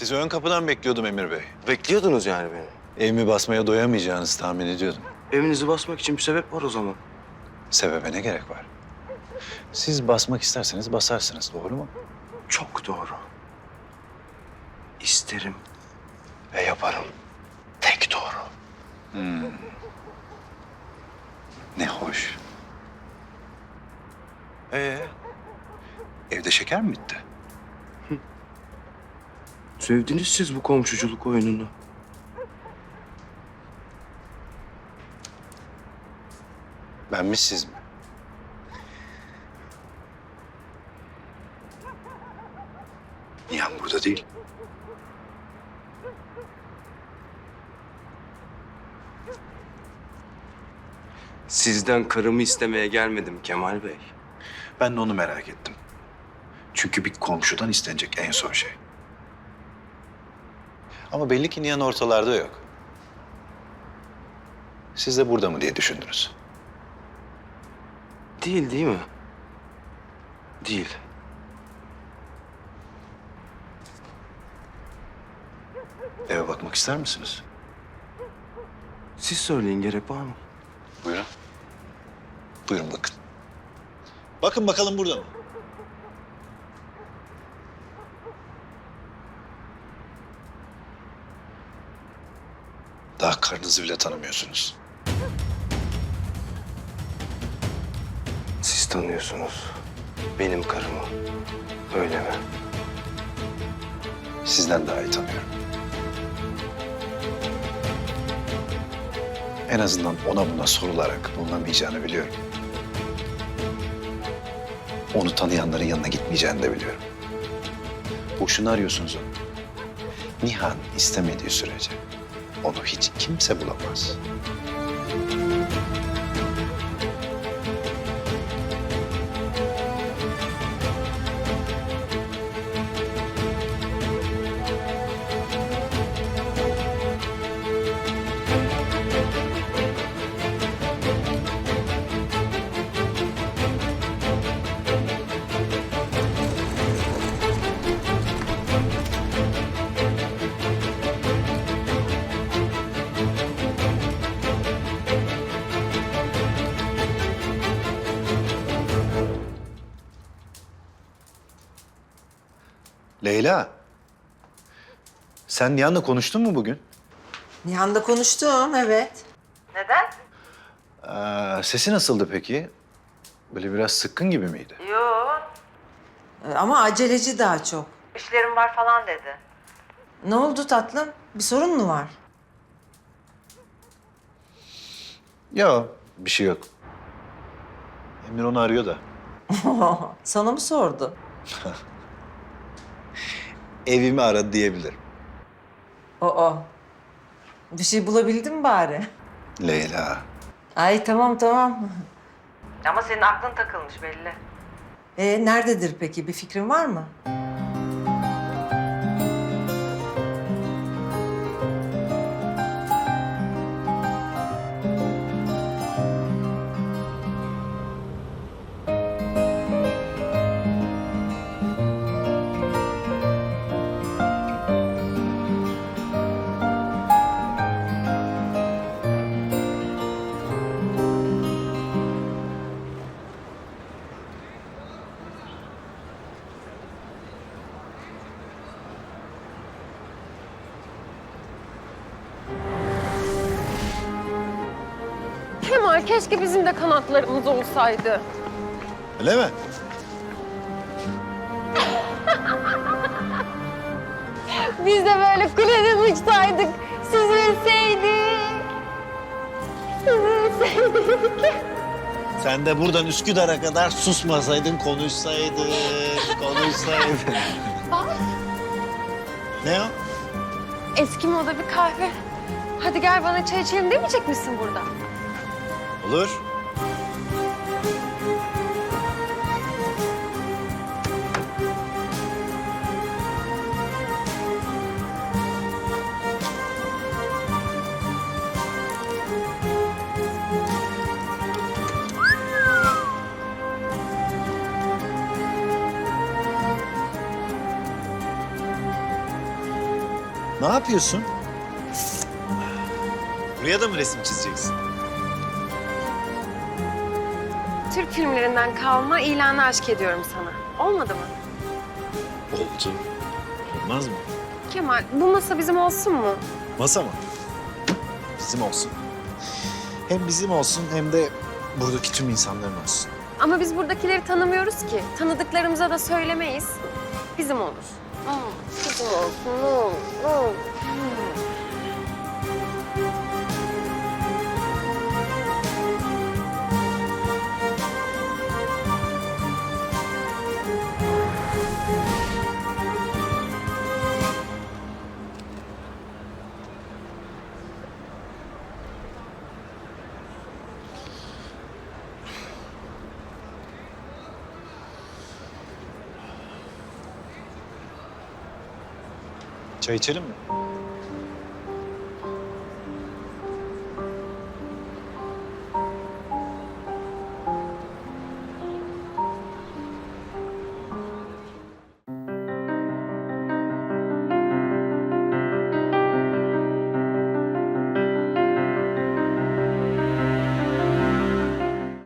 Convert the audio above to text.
Sizi ön kapıdan bekliyordum Emir Bey. Bekliyordunuz yani beni. Evimi basmaya doyamayacağınızı tahmin ediyordum. Evinizi basmak için bir sebep var o zaman. Sebebe ne gerek var? Siz basmak isterseniz basarsınız, doğru mu? Çok doğru. İsterim ve yaparım. Tek doğru. Ne hoş. Ee, Evde şeker mi bitti? Sevdiniz siz bu komşuculuk oyununu. Ben mi siz mi? Nihan burada değil. Sizden karımı istemeye gelmedim Kemal Bey. Ben de onu merak ettim. Çünkü bir komşudan istenecek en son şey. Ama belli ki Nihan ortalarda yok. Siz de burada mı diye düşündünüz. Değil değil mi? Değil. Eve bakmak ister misiniz? Siz söyleyin gerek var mı? Buyurun. Buyurun bakın. Bakın bakalım burada mı? Daha karınızı bile tanımıyorsunuz. Siz tanıyorsunuz. Benim karımı. Öyle mi? Sizden daha iyi tanıyorum. En azından ona buna sorularak bulunamayacağını biliyorum. Onu tanıyanların yanına gitmeyeceğini de biliyorum. Boşuna arıyorsunuz onu. Nihan istemediği sürece onu hiç kimse bulamaz. Leyla, sen Nihan'la konuştun mu bugün? Nihan'da konuştum, evet. Neden? Ee, sesi nasıldı peki? Böyle biraz sıkkın gibi miydi? Yok. Ee, Ama aceleci daha çok. İşlerim var falan dedi. Ne oldu tatlım? Bir sorun mu var? Yok, bir şey yok. Emir onu arıyor da. Sana mı sordu? Evimi aradı diyebilirim. Oo. Bir şey bulabildin mi bari? Leyla. Ay tamam tamam. Ama senin aklın takılmış belli. Ee, nerededir peki? Bir fikrin var mı? Kemal keşke bizim de kanatlarımız olsaydı. Öyle mi? Biz de böyle kuleden uçsaydık. Süzülseydik. Süzülseydik. Sen de buradan Üsküdar'a kadar susmasaydın, konuşsaydın, konuşsaydın. Bak ne o? eski moda bir kahve. Hadi gel bana çay içelim demeyecek misin burada? Olur. Ne yapıyorsun? Buraya da mı resim çizeceksin? Türk filmlerinden kalma ilanı aşk ediyorum sana. Olmadı mı? Oldu. Olmaz mı? Kemal bu masa bizim olsun mu? Masa mı? Bizim olsun. Hem bizim olsun hem de buradaki tüm insanların olsun. Ama biz buradakileri tanımıyoruz ki. Tanıdıklarımıza da söylemeyiz. Bizim olur. Hmm, bizim olsun. Ne olur, Çay içelim mi?